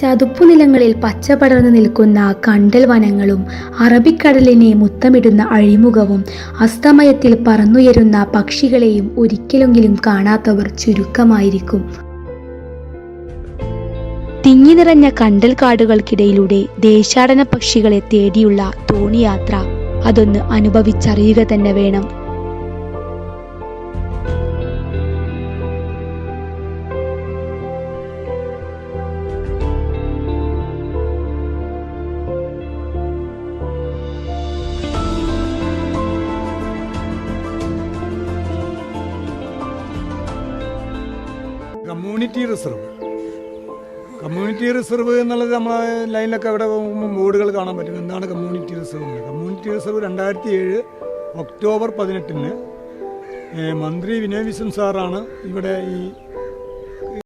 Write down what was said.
ചതുപ്പുനിലങ്ങളിൽ പച്ച പടർന്നു നിൽക്കുന്ന കണ്ടൽ വനങ്ങളും അറബിക്കടലിനെ മുത്തമിടുന്ന അഴിമുഖവും അസ്തമയത്തിൽ പറന്നുയരുന്ന പക്ഷികളെയും ഒരിക്കലെങ്കിലും കാണാത്തവർ ചുരുക്കമായിരിക്കും. തിങ്ങി നിറഞ്ഞ കണ്ടൽ കാടുകൾക്കിടയിലൂടെ ദേശാടന പക്ഷികളെ തേടിയുള്ള തോണിയാത്ര അതൊന്ന് അനുഭവിച്ചറിയുക തന്നെ വേണം. കമ്മ്യൂണിറ്റി റിസർവ് കമ്മ്യൂണിറ്റി റിസർവ് എന്നുള്ളത് നമ്മളെ ലൈനിലൊക്കെ അവിടെ ബോർഡുകൾ കാണാൻ പറ്റും. എന്താണ് കമ്മ്യൂണിറ്റി റിസർവ് എന്ന്? കമ്മ്യൂണിറ്റി റിസർവ് രണ്ടായിരത്തി ഏഴ് ഒക്ടോബർ പതിനെട്ടിന് മന്ത്രി വിനയ് വിശ്വൻ സാറാണ് ഇവിടെ ഈ